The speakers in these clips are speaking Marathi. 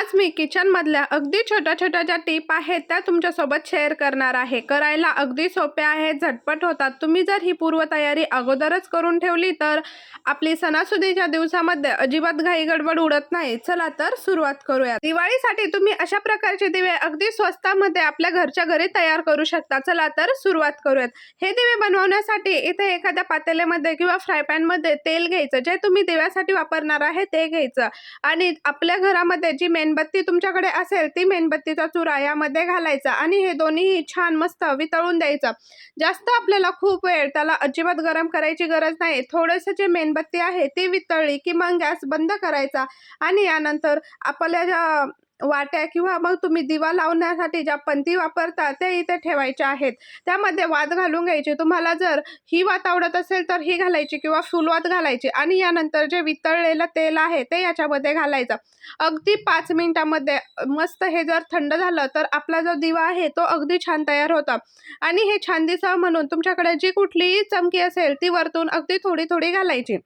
आज मी किचनमधल्या अगदी छोट्या छोट्या ज्या टीप आहेत त्या तुमच्यासोबत शेअर करणार आहे. करायला अगदी सोप्या आहेत झटपट होतात. तुम्ही जर ही पूर्वतयारी अगोदरच करून ठेवली तर आपली सणासुदीच्या दिवसामध्ये अजिबात घाई गडबड उडत नाही. चला तर सुरुवात करूया दिवाळीसाठी तुम्ही अशा प्रकारचे दिवे अगदी स्वस्तामध्ये आपल्या घरच्या घरी तयार करू शकता. चला तर सुरुवात करूयात. हे दिवे बनवण्यासाठी इथे एखाद्या पातेल्यामध्ये किंवा फ्राय पॅनमध्ये तेल घ्यायचं. जे तुम्ही दिव्यासाठी वापरणार आहे ते घ्यायचं. आणि आपल्या घरामध्ये जी मेणबत्ती तुमच्याकडे असेल ती मेणबत्तीचा चुरा यामध्ये घालायचा आणि हे दोन्हीही छान मस्त वितळून द्यायचं. जास्त आपल्याला खूप वेळ त्याला अजिबात गरम करायची गरज नाही. थोडंसं जे मेणबत्ती आहे ती वितळली की मग गॅस बंद करायचा आणि यानंतर आपल्या ज्या वाट्या किंवा मग तुम्ही दिवा लावण्यासाठी ज्या पंथी वापरता ते इथे ठेवायच्या आहेत. त्यामध्ये वात घालून घ्यायची. तुम्हाला जर ही वात आवडत असेल तर ही घालायची किंवा फुलवात घालायची आणि यानंतर जे वितळलेलं तेल आहे ते याच्यामध्ये घालायचं. अगदी पाच मिनिटामध्ये मस्त हे जर थंड झालं तर आपला जो दिवा आहे तो अगदी छान तयार होता. आणि हे छान दिसावं म्हणून तुमच्याकडे जी कुठलीही चमकी असेल ती वरतून अगदी थोडी थोडी घालायची.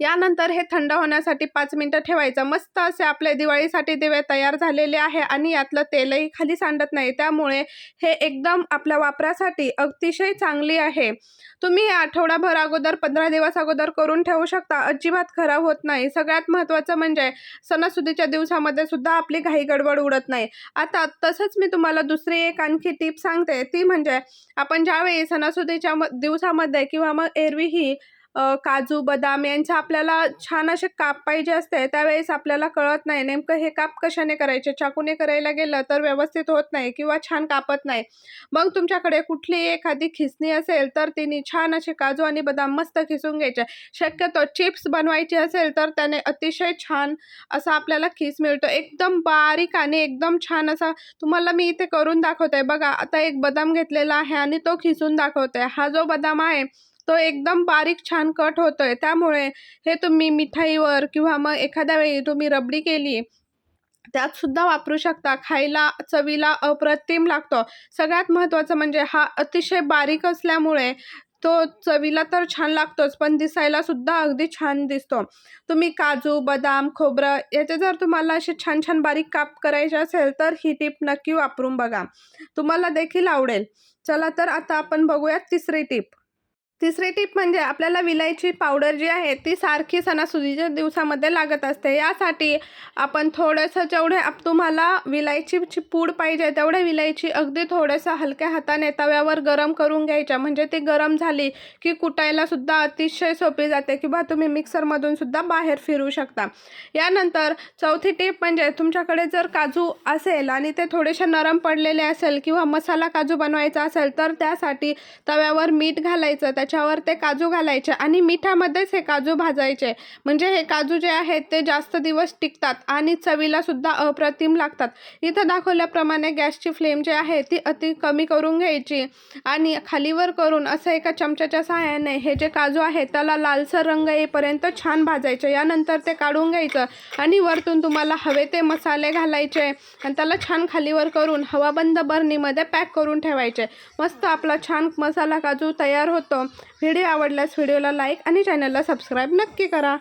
यानंतर हे थंड होण्यासाठी पाच मिनटं ठेवायचं. मस्त असे आपले दिवाळीसाठी दिवे तयार झालेले आहे आणि यातलं तेलही खाली सांडत नाही. त्यामुळे हे एकदम आपल्या वापरासाठी अतिशय चांगली आहे. तुम्ही आठवडाभर अगोदर पंधरा दिवस अगोदर करून ठेवू शकता. अजिबात खराब होत नाही. सगळ्यात महत्त्वाचं म्हणजे सणासुदीच्या दिवसामध्ये सुद्धा आपली घाई गडबड उडत नाही. आता तसंच मी तुम्हाला दुसरी एक आणखी टीप सांगते. ती म्हणजे आपण ज्यावेळी सणासुदीच्या म दिवसामध्ये किंवा मग एरवीही काजू बदाम यांचे आपल्याला छान असे काप पाहिजे असते त्यावेळेस आपल्याला कळत नाही. नेमकं हे काप कशाने करायचे? चाकूने करायला गेलं तर व्यवस्थित होत नाही किंवा छान कापत नाही. मग तुमच्याकडे कुठली एखादी खिसणी असेल तर तिने छान असे काजू आणि बदाम मस्त खिसून घ्यायचे. शक्यतो चिप्स बनवायचे असेल तर त्याने अतिशय छान असा आपल्याला खिस मिळतो. एकदम बारीक आणि एकदम छान असा तुम्हाला मी इथे करून दाखवते. बघा आता एक बदाम घेतलेला आहे आणि तो खिसून दाखवते. हा जो बदाम आहे तो एकदम बारीक छान कट होतो आहे त्यामुळे हे तुम्ही मिठाईवर किंवा मग एखाद्या वेळी तुम्ही रबडी केली त्यात सुद्धा वापरू शकता. खायला चवीला अप्रतिम लागतो. सगळ्यात महत्त्वाचं म्हणजे हा अतिशय बारीक असल्यामुळे तो चवीला तर छान लागतोच पण दिसायला सुद्धा अगदी छान दिसतो. तुम्ही काजू बदाम खोबरं याचे जर तुम्हाला असे छान छान बारीक काप करायचे असेल तर ही टीप नक्की वापरून बघा. तुम्हाला देखील आवडेल. चला तर आता आपण बघूयात तिसरी टीप. तिसरी टीप म्हणजे आपल्याला विलायची पावडर जी आहे ती सारखी सणासुदीच्या दिवसामध्ये लागत असते. यासाठी आपण थोडंसं जेवढे आप तुम्हाला विलायचीची पूड पाहिजे तेवढे विलायची अगदी थोडंसं हलक्या हाताने तव्यावर गरम करून घ्यायच्या. म्हणजे ती गरम झाली की कुटायलासुद्धा अतिशय सोपी जाते किंवा तुम्ही मिक्सरमधून सुद्धा बाहेर फिरू शकता. यानंतर चौथी टीप म्हणजे तुमच्याकडे जर काजू असेल आणि ते थोडेसे नरम पडलेले असेल किंवा मसाला काजू बनवायचा असेल तर त्यासाठी तव्यावर मीठ घालायचं. त्याच्यावर ते काजू घालायचे आणि मिठामध्येच हे काजू भाजायचे. म्हणजे हे काजू जे आहेत ते जास्त दिवस टिकतात आणि चवीला सुद्धा अप्रतिम लागतात. इथं दाखवल्याप्रमाणे गॅसची फ्लेम जी आहे ती अति कमी करून घ्यायची आणि खालीवर करून असं एका चमच्याच्या सहाय्याने हे जे काजू आहे त्याला लालसर रंग येईपर्यंत छान भाजायचे. यानंतर ते काढून घ्यायचं आणि वरतून तुम्हाला हवे ते मसाले घालायचे आणि त्याला छान खालीवर करून हवाबंद बर्नीमध्ये पॅक करून ठेवायचे. मस्त आपला छान मसाला काजू तयार होतो. व्हिडिओ आवडल्यास व्हिडिओला लाईक आणि चॅनलला सबस्क्राईब नक्की करा.